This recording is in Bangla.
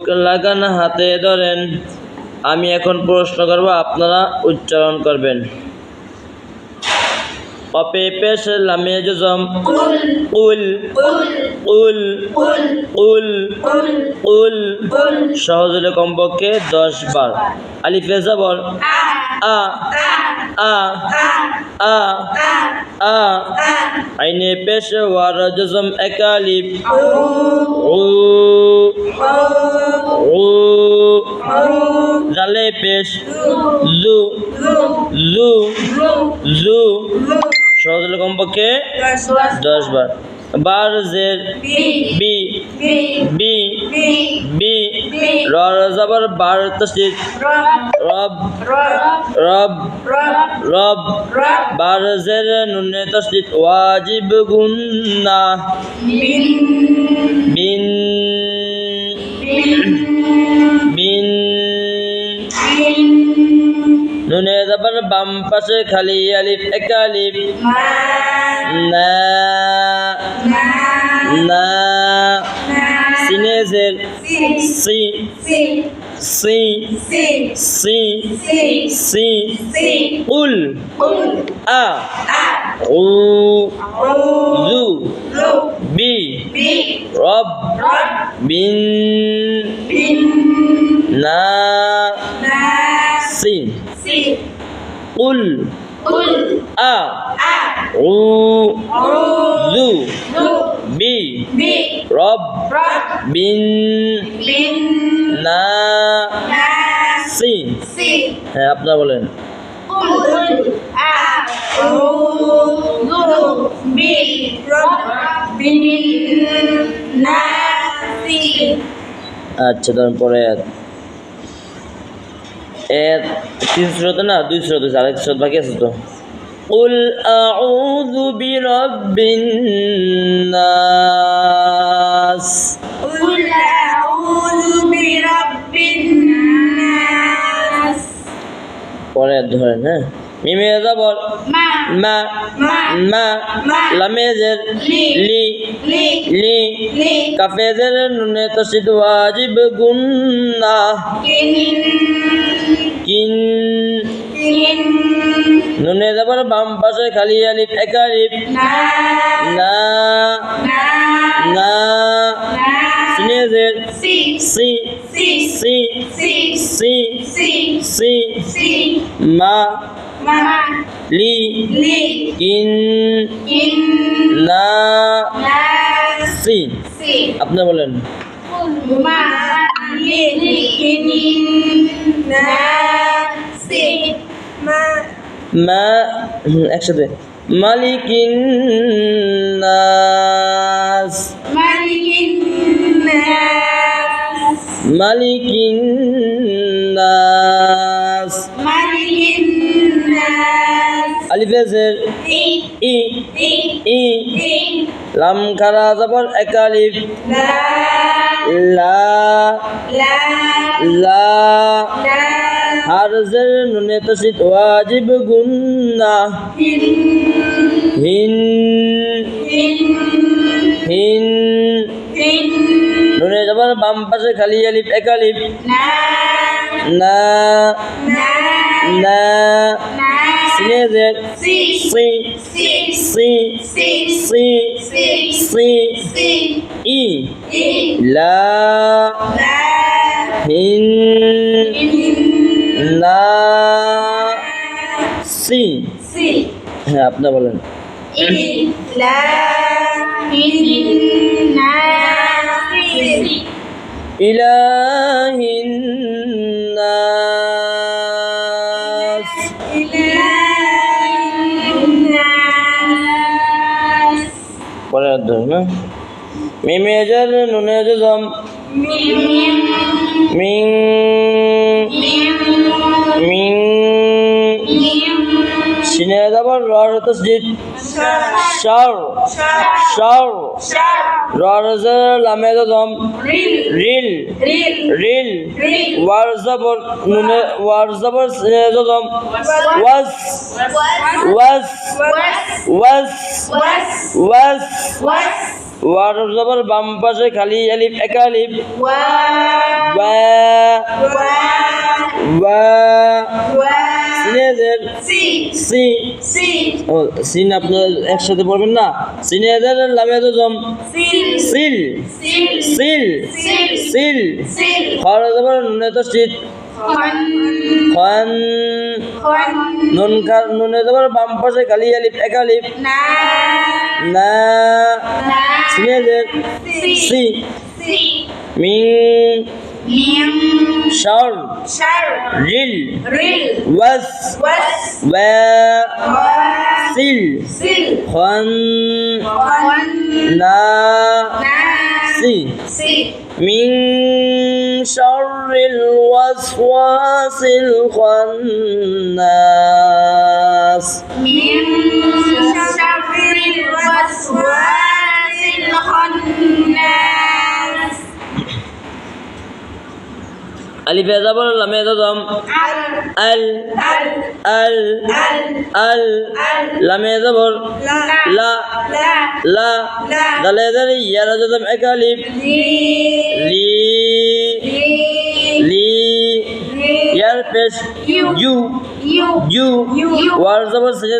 লাগান হাতে ধরেন, আমি এখন প্রশ্ন করব, আপনারা উচ্চারণ করবেন। অপে পেশ লামে উল উল উল উল সহজ হলে কমপক্ষে দশ বার। আলিফে আ আ আইনে পেশ ওয়ার জজম একালিফ ও ও জালে পেশ জু জু জু সহজ হলে কমপক্ষে দশ বার বার জের বি বি বি র বার তসজিদ রব রব রব, বার জের নুনে তসজিদ ওয়াজিব গুন্না বিন বিন নুনে যাবার বাম পাশে খালি আলিফ, এক আলিফ, না। لا سين يزل سين سين سين سين قل أ أعوذ برب من ناس قل أ উ জু বি রব বিন না সি হ্যাঁ আপনারা বলেন। আচ্ছা ধরুন পরে এক। এর তিন স্রোত না দুই স্রোত আছে আরেক স্রোত বাকি আছে তো? قل أعوذ برب الناس قل أعوذ برب الناس পরে ধরেন হ্যাঁ মিমে যাবর ما মা ما মা মা। লামেজের লি। লি لي লি لي কাফেজের নুনে তসিদ ওয়াজিব গুন্না كن কিন كن নুনে যাবার বাম পাশে খালি আলিপ একালিপ না না সি সি মা লি ইন না আপনি বলেন। মা লি না মা একসাথে। মালিকিন নাস। মালিকিন নাস। মালিকিন নাস। মালিকিন নাস। আলিফেজের ই ই লাম খারা যাবর এক আলিফ। লা লা। লা। حرزر نتشت واجب قلنا هن هن নুনে যাবার বাম পাশে খালি আলিপ একালিপ না না। সিনে জেড সি সি সি সি সি, ই। লা, হিন। সি সি হ্যাঁ আপনি বলেন। ইলাহিন নাস পরে ধরুন না মিমে জর নুনে জম মিং মিং شنو زبر را تسجيل شر شر را زبر لام ضم ريل ريل وار زبر نون وار زبر ضم وس وس وس وس ওয়ার জবর বাম পাশে খালি আলিফ একা আলিফ ওয়া ওয়া ওয়া সিনেজের সি ও সিন একসাথে পড়বেন না? সিনেজের লামে জম সিল সিল সিল খরচ নুনে তো শীত খন নুন খার নুনে বাম পাশে কালি আলিফ এক আলিফ। না সিনেজের সি। মিং لم شر شر رل رل وس وس و سل سل خن خن نا سي سي من شر الوسواس الخناس من شر الوسواس আলিফ এজা বলো লামে এজা আল আল আল লামে এজা বল লা লা দালে এজা রি ইয়ার এক আলিফ। লি লি ইয়ার পেশ ইউ ইউ ইউ ওয়ার জবর